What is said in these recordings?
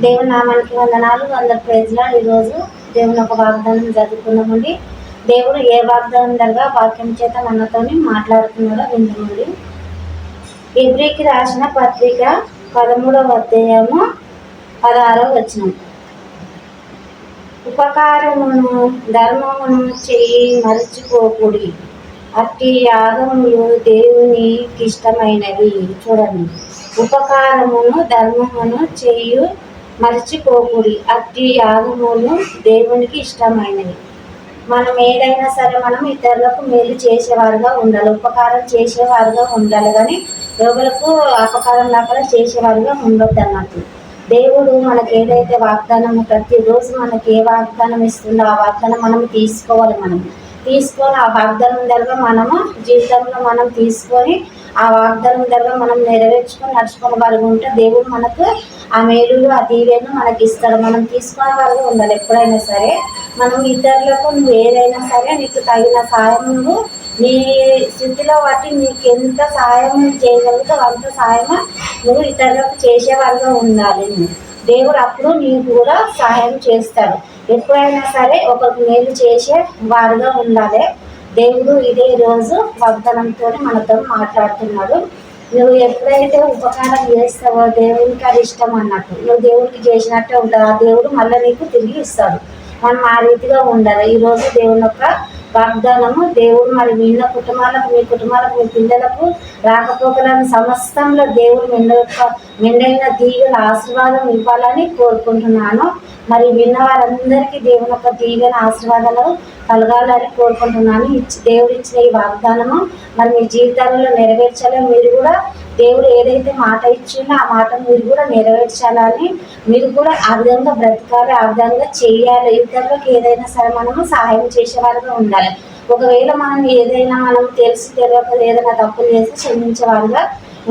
దేవుని నామానికి వందనాలు. వంద ప్రైజ్లో ఈరోజు దేవుని ఒక వాగ్దానం చదువుకున్నామండి దేవుడు ఏ వాగ్దానం దగ్గర వాక్యం చేత మనతోని మాట్లాడుతున్నాడో విందామండి. ఇబ్రికి రాసిన పత్రిక పదమూడవ అధ్యాయము పదహారవ వచ్చిన ఉపకారమును ధర్మమును చెయ్యి మరచిపోకూడి. అట్టి యాగములు దేవునికి ఇష్టమైనవి. చూడండి. ఉపకారమును ధర్మమును చేయు మరచిపోకూడి అట్టి యాగములు దేవునికి ఇష్టమైనవి. మనం ఏదైనా సరే మనం ఇతరులకు మేలు చేసేవారుగా ఉండాలి ఉపకారం చేసేవారుగా ఉండాలి కానీ రోగులకు అపకారం లేకుండా చేసేవారుగా ఉండొద్దు అన్నట్టు. దేవుడు మనకి ఏదైతే వాగ్దానం ప్రతిరోజు మనకి ఏ వాగ్దానం ఇస్తుందో ఆ వాగ్దానం మనం తీసుకోవాలి మనం. తీసుకొని ఆ వాగ్దానం దగ్గర మనము జీవితంలో మనం తీసుకొని ఆ వాగ్దానం ద్వారా మనం నెరవేర్చుకొని నడుచుకునే వారు ఉంటే దేవుడు మనకు ఆ మేలులు ఆ దీవెను మనకి ఇస్తాడు. మనం తీసుకునే వాళ్ళు ఉండాలి ఎప్పుడైనా సరే. మనం ఇతరులకు నువ్వు ఏదైనా సరే నీకు తగిన సాయం నువ్వు నీ స్థితిలో బట్టి నీకు ఎంత సాయం చేయగలుగుతావు అంత సాయం నువ్వు ఇతరులకు చేసేవారుగా ఉండాలి. దేవుడు అప్పుడు నీకు కూడా సహాయం చేస్తాడు. ఎప్పుడైనా సరే ఒకరికి మేలు చేసే వారుగా ఉండాలి. దేవుడు ఇదే రోజు వాగ్దానంతో మనతో మాట్లాడుతున్నాడు. నువ్వు ఎప్పుడైతే ఉపకారం చేస్తావో దేవునికి అది ఇష్టం అన్నట్టు. నువ్వు దేవుడికి చేసినట్టే ఉంటుంది ఆ దేవుడు మళ్ళీ నీకు తిరిగి ఇస్తాడు. మనం ఆ రీతిగా ఉండాలి. ఈరోజు దేవుని యొక్క వాగ్దానము దేవుడు మరి విన్న కుటుంబాలకు మీ కుటుంబాలకు మీ పిల్లలకు రాకపోకలను సమస్తంలో దేవుడు మెండ యొక్క మెండైన దీవెన ఆశీర్వాదం ఇవ్వాలని కోరుకుంటున్నాను. మరి విన్న వారందరికీ దేవుని యొక్క దీవెన ఆశీర్వాదాలు కలగాలని కోరుకుంటున్నాను. ఇచ్చి దేవుడు ఇచ్చిన ఈ వాగ్దానము మరి మీ జీవితాలలో నెరవేర్చాలని మీరు కూడా దేవుడు ఏదైతే మాట ఇచ్చిందో ఆ మాట మీరు కూడా నెరవేర్చాలని మీరు కూడా ఆ విధంగా బ్రతకాలి ఆ విధంగా చేయాలి ఇతరులకు ఏదైనా సరే మనము సహాయం చేసేవారుగా ఉండాలి. ఒకవేళ మనం ఏదైనా మనం తెలిసి తెలియక ఏదైనా తప్పులు చేసి క్షమించేవారుగా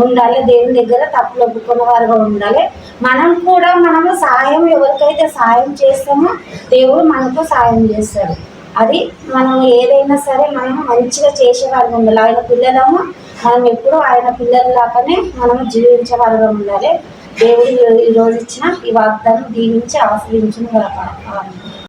ఉండాలి దేవుని దగ్గర తప్పులు ఒప్పుకున్న వారుగా ఉండాలి. మనం కూడా మనము సహాయం ఎవరికైతే సహాయం చేస్తామో దేవుడు మనకు సహాయం చేస్తాడు. అది మనం ఏదైనా సరే మనం మంచిగా చేసేవాళ్ళం ఉండాలి. ఆయన పిల్లలము మనం ఎప్పుడూ ఆయన పిల్లల లాగానే మనం జీవించే ఉండాలి. దేవుడు ఈరోజు ఇచ్చిన ఈ వాగ్దానం దీవించి ఆశ్రయించిన